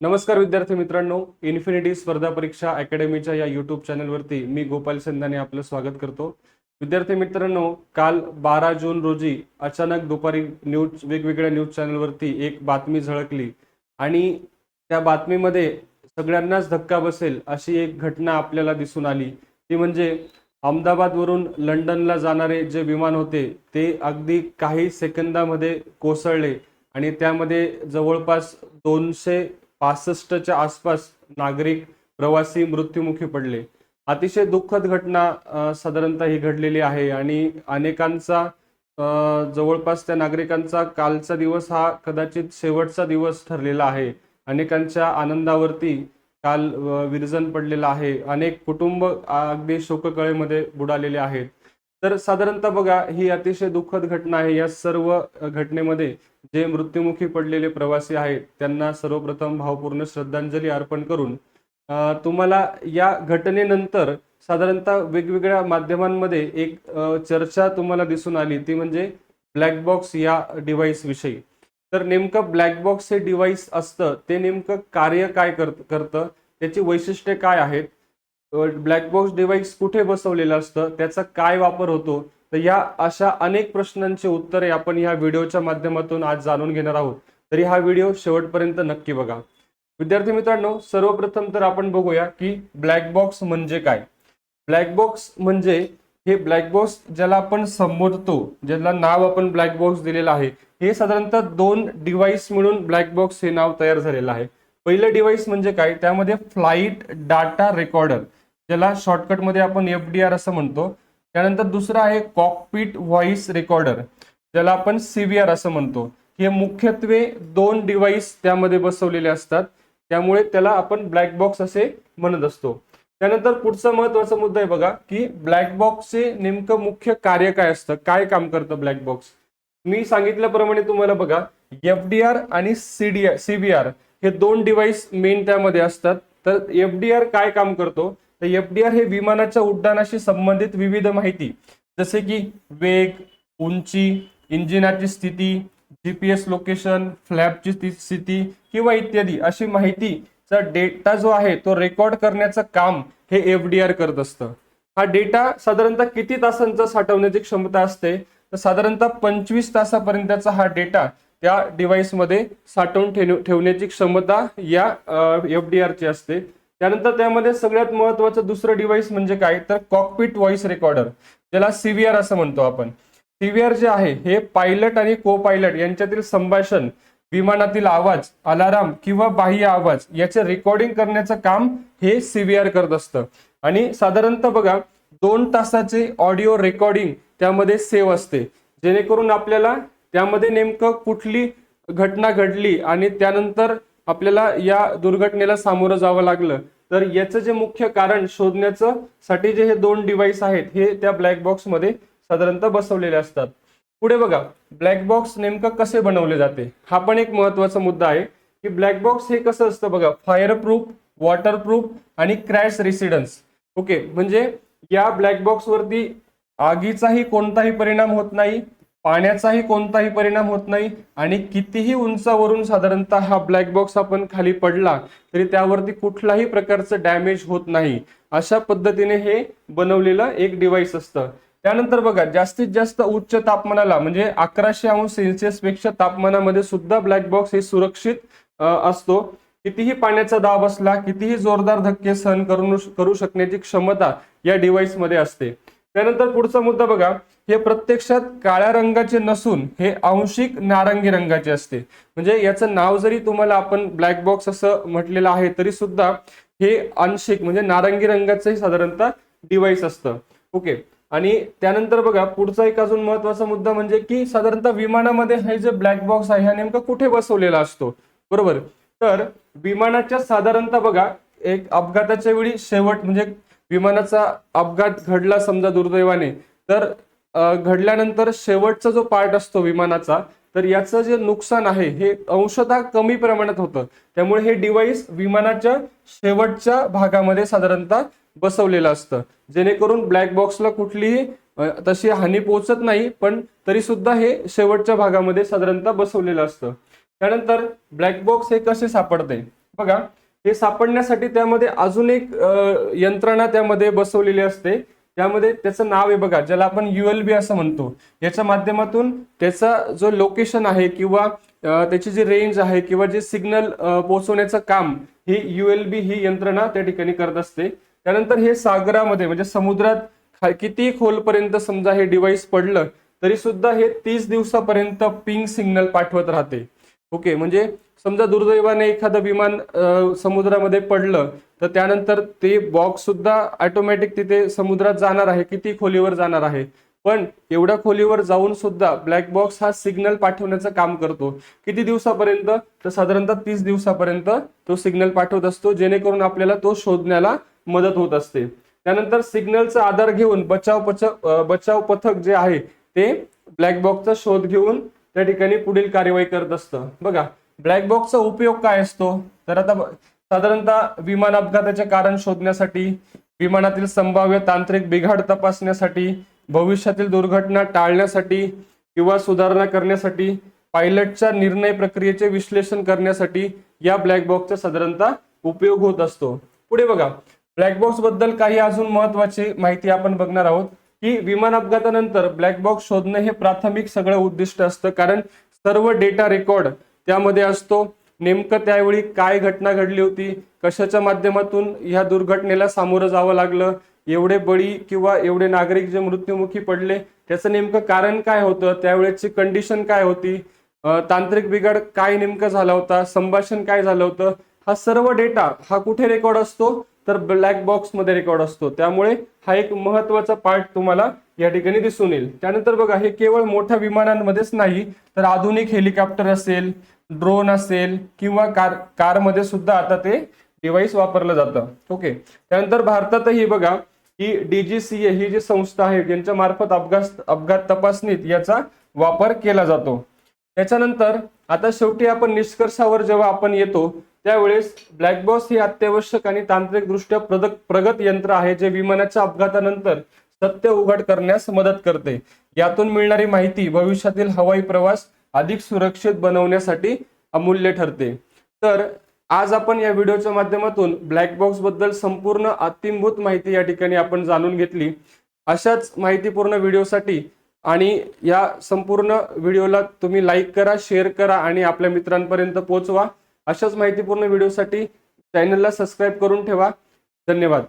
नमस्कार विद्यार्थी मित्रांनो इन्फिनिटी स्पर्धा परीक्षा अकॅडमीच्या या युट्यूब चॅनलवरती मी गोपाल सेंदाने आपलं स्वागत करतो. विद्यार्थी मित्रांनो काल बारा जून रोजी अचानक दुपारी न्यूज वेगवेगळ्या न्यूज चॅनलवरती एक बातमी झळकली आणि त्या बातमीमध्ये सगळ्यांनाच धक्का बसेल अशी एक घटना आपल्याला दिसून आली. ती म्हणजे अहमदाबादवरून लंडनला जाणारे जे विमान होते ते अगदी काही सेकंदामध्ये कोसळले आणि त्यामध्ये जवळपास दोनशे पासष्टच्या आसपास नागरिक प्रवासी मृत्युमुखी पडले. अतिशय दुःखद घटना साधारणतः ही घडलेली आहे आणि अनेकांचा जवळपास त्या नागरिकांचा कालचा दिवस हा कदाचित शेवटचा दिवस ठरलेला आहे. अनेकांच्या आनंदावरती काल विरजन पडलेलं आहे. अनेक कुटुंब अगदी शोककळेमध्ये बुडालेले आहेत. तर साधारणतः बघा ही अतिशय दुःखद घटना आहे. या सर्व घटनेमध्ये जे मृत्युमुखी पडलेले प्रवासी आहेत त्यांना सर्वप्रथम भावपूर्ण श्रद्धांजली अर्पण करून तुम्हाला या घटनेनंतर साधारणतः वेगवेगळ्या माध्यमांमध्ये एक चर्चा तुम्हाला दिसून आली. ती म्हणजे ब्लॅक बॉक्स या डिव्हाइस विषयी. तर नेमकं ब्लॅक बॉक्स हे डिव्हाइस असतं ते नेमकं कार्य काय करत करतं? त्याची वैशिष्ट्ये काय आहेत? ब्लॅक बॉक्स डिव्हाइस कुठे बसवलेलं असतं? त्याचा काय वापर होतो? तर या अशा अनेक प्रश्नांची उत्तरे आपण या व्हिडिओच्या माध्यमातून आज जाणून घेणार आहोत. तरी हा व्हिडिओ शेवटपर्यंत नक्की बघा. विद्यार्थी मित्रांनो सर्वप्रथम तर आपण बघूया की ब्लॅक बॉक्स म्हणजे काय? ब्लॅक बॉक्स म्हणजे हे ब्लॅक बॉक्स ज्याला आपण संबोधतो ज्याला नाव आपण ब्लॅक बॉक्स दिलेलं आहे हे साधारणतः दोन डिव्हाइस मिळून ब्लॅक बॉक्स हे नाव तयार झालेलं आहे. पहिलं डिव्हाइस म्हणजे काय? त्यामध्ये फ्लाईट डाटा रेकॉर्डर ज्याला शॉर्टकटमध्ये आपण एफ डी आर असं म्हणतो. त्यानंतर दुसरं आहे कॉकपिट व्हॉइस रेकॉर्डर ज्याला आपण सीव्हीआर असं म्हणतो. हे मुख्यत्वे दोन डिव्हाइस त्यामध्ये बसवलेले असतात. त्यामुळे त्याला आपण ब्लॅक बॉक्स असे म्हणत असतो. त्यानंतर पुढचा महत्त्वाचा मुद्दा आहे बघा की ब्लॅक बॉक्सचे नेमकं मुख्य कार्य काय असतं? काय काम करतं ब्लॅक बॉक्स मी सांगितल्याप्रमाणे तुम्हाला बघा एफ डी आर आणि सीडी सीबीआर हे दोन डिव्हाइस मेन त्यामध्ये असतात. तर एफ डी आर काय काम करतो? तर एफडीआर हे विमानाच्या उड्डाणाशी संबंधित विविध माहिती जसे की वेग उंची इंजिनाची स्थिती जीपीएस लोकेशन फ्लॅपची स्थिती किंवा इत्यादी अशी माहितीचा डेटा जो आहे तो रेकॉर्ड करण्याचं काम हे एफडीआर करत असतं. हा डेटा साधारणतः किती तासांचा साठवण्याची क्षमता असते? तर साधारणतः पंचवीस तासापर्यंतचा हा डेटा त्या डिव्हाइसमध्ये साठवून ठेवण्याची क्षमता या एफडीआरची असते. त्यानंतर त्यामध्ये सगळ्यात महत्वाचं दुसरं डिव्हाइस म्हणजे काय? तर कॉकपिट व्हॉइस रेकॉर्डर ज्याला सीव्हीआर असं म्हणतो आपण. सीव्हीआर जे आहे हे पायलट आणि को पायलट यांच्यातील संभाषण विमानातील आवाज अलाराम किंवा बाह्य आवाज याचे रेकॉर्डिंग करण्याचं काम हे सीव्हीआर करत असतं. आणि साधारणतः बघा दोन तासाचे ऑडिओ रेकॉर्डिंग त्यामध्ये सेव्ह असते. जेणेकरून आपल्याला त्यामध्ये नेमकं कुठली घटना घडली आणि त्यानंतर आपल्याला या दुर्घटनेला सामोरं जावं लागलं. तर याचं जे मुख्य कारण शोधण्याचं साठी जे हे दोन डिव्हाइस आहेत हे त्या ब्लॅक बॉक्समध्ये साधारणतः बसवलेले असतात. पुढे बघा ब्लॅक बॉक्स नेमकं कसे बनवले जाते? हा पण एक महत्त्वाचा मुद्दा आहे की ब्लॅक बॉक्स हे कसं असतं बघा फायर प्रूफ वॉटर प्रूफ आणि क्रॅश रेसिडन्स ओके म्हणजे या ब्लॅक बॉक्सवरती आगीचाही कोणताही परिणाम होत नाही पाण्याचाही कोणताही परिणाम होत नाही आणि कितीही उंचावरून साधारणतः हा ब्लॅक बॉक्स आपण खाली पडला तरी त्यावरती कुठलाही प्रकारचं डॅमेज होत नाही. अशा पद्धतीने हे बनवलेलं एक डिव्हाइस असतं. त्यानंतर बघा जास्तीत जास्त उच्च तापमानाला म्हणजे अकराशे अंश सेल्सिअसपेक्षा तापमानामध्ये सुद्धा ब्लॅक बॉक्स हे सुरक्षित असतो. कितीही पाण्याचा दाब असला कितीही जोरदार धक्के सहन करू करू शकण्याची क्षमता या डिव्हाइसमध्ये असते. त्यानंतर पुढचा मुद्दा बघा. हे प्रत्यक्षात काळ्या रंगाचे नसून हे आंशिक नारंगी रंगाचे असते. म्हणजे याचं नाव जरी तुम्हाला आपण ब्लॅक बॉक्स असं म्हटलेलं आहे तरी सुद्धा हे आंशिक म्हणजे नारंगी रंगाचंही साधारणतः डिव्हाइस असतं. ओके. आणि त्यानंतर बघा पुढचा एक अजून महत्त्वाचा मुद्दा म्हणजे की साधारणतः विमानामध्ये हे जे ब्लॅक बॉक्स आहे हा नेमका कुठे बसवलेला असतो? बरोबर. तर विमानाच्या साधारणतः बघा एक अपघाताच्या वेळी शेवट म्हणजे विमानाचा अपघात घडला समजा दुर्दैवाने तर घडल्यानंतर शेवटचा जो पार्ट असतो विमानाचा तर याचं जे नुकसान आहे हे अंशतः कमी प्रमाणात होतं. त्यामुळे हे डिव्हाइस विमानाच्या शेवटच्या भागामध्ये साधारणतः बसवलेलं असतं. जेणेकरून ब्लॅक बॉक्सला कुठलीही तशी हानी पोहोचत नाही पण तरी सुद्धा हे शेवटच्या भागामध्ये साधारणतः बसवलेलं असतं. त्यानंतर ब्लॅक बॉक्स हे कसे सापडते? बघा हे सापडण्यासाठी त्यामध्ये अजून एक यंत्रणा त्यामध्ये बसवलेली असते. त्यामध्ये त्याचं नाव आहे बघा ज्याला आपण युएलबी असं म्हणतो. याच्या माध्यमातून त्याचा जो लोकेशन आहे किंवा त्याची जी रेंज आहे किंवा जे सिग्नल पोहोचवण्याचं काम ही युएलबी ही यंत्रणा त्या ठिकाणी करत असते. त्यानंतर हे सागरामध्ये म्हणजे समुद्रात किती खोलपर्यंत समजा हे डिव्हाइस पडलं तरी सुद्धा हे तीस दिवसापर्यंत पिंग सिग्नल पाठवत राहते. ओके म्हणजे समजा दुर्दैवाने एखादं विमान समुद्रामध्ये पडलं तर त्यानंतर ते बॉक्स सुद्धा ऑटोमॅटिक तिथे समुद्रात जाणार आहे किती खोलीवर जाणार आहे. पण एवढ्या खोलीवर जाऊन सुद्धा ब्लॅक बॉक्स हा सिग्नल पाठवण्याचं काम करतो. किती दिवसापर्यंत? तर साधारणतः तीस दिवसापर्यंत तो सिग्नल पाठवत असतो जेणेकरून आपल्याला तो शोधण्याला मदत होत असते. त्यानंतर सिग्नलचा आधार घेऊन बचाव पचक बचाव पथक जे आहे ते ब्लॅक बॉक्सचा शोध घेऊन त्या ठिकाणी पुढील कार्यवाही करत असतं. बघा ब्लॅक बॉक्सचा उपयोग काय असतो? तर आता साधारणतः विमान अपघाताचे कारण शोधण्यासाठी विमानातील संभाव्य तांत्रिक बिघाड तपासण्यासाठी भविष्यातील दुर्घटना टाळण्यासाठी किंवा सुधारणा करण्यासाठी पायलटच्या निर्णय प्रक्रियेचे विश्लेषण करण्यासाठी या ब्लॅक बॉक्सचा साधारणतः उपयोग होत असतो. पुढे बघा. ब्लॅक बॉक्सबद्दल काही अजून महत्वाची माहिती आपण बघणार आहोत की विमान अपघातानंतर ब्लॅक बॉक्स शोधणं हे प्राथमिक सगळं उद्दिष्ट असतं. कारण सर्व डेटा रेकॉर्ड त्यामध्ये असतो नेमकं त्यावेळी काय घटना घडली होती कशाच्या माध्यमातून ह्या दुर्घटनेला सामोरं जावं लागलं एवढे बळी किंवा एवढे नागरिक जे मृत्युमुखी पडले त्याचं नेमकं कारण काय होतं त्यावेळेची कंडिशन काय होती तांत्रिक बिघाड काय नेमकं झाला होता संभाषण काय झालं होतं हा सर्व डेटा हा कुठे रेकॉर्ड असतो तर ब्लॅक बॉक्समध्ये रेकॉर्ड असतो. त्यामुळे हा एक महत्त्वाचा पार्ट तुम्हाला या ठिकाणी दिसून येईल. त्यानंतर बघा हे केवळ मोठ्या विमानांमध्येच नाही तर आधुनिक हेलिकॉप्टर असेल ड्रोन असेल किंवा कार कारमध्ये सुद्धा आता ते डिव्हाइस वापरलं जातं. ओके त्यानंतर भारतातही बघा ही डीजीसीए ही जी संस्था आहे ज्यांच्या मार्फत अपघात अपघात तपासणीत याचा वापर केला जातो. त्याच्यानंतर आता शेवटी आपण निष्कर्षावर जेव्हा आपण येतो त्यावेळेस ब्लॅक बॉक्स हे अत्यावश्यक आणि तांत्रिकदृष्ट्या प्रगत प्रगत यंत्र आहे जे विमानाच्या अपघातानंतर सत्य उघड करण्यास मदत करते. यातून मिळणारी माहिती भविष्यातील हवाई प्रवास अधिक सुरक्षित बनवण्यासाठी अमूल्य ठरते. तर आज आपण या व्हिडिओच्या माध्यमातून ब्लॅक बॉक्सबद्दल संपूर्ण अतिंभूत माहिती या ठिकाणी आपण जाणून घेतली. अशाच माहितीपूर्ण व्हिडिओसाठी आणि या संपूर्ण व्हिडिओला तुम्ही लाईक करा शेअर करा आणि आपल्या मित्रांपर्यंत पोहोचवा. अशाच माहितीपूर्ण व्हिडिओसाठी चॅनलला सबस्क्राईब करून ठेवा. धन्यवाद.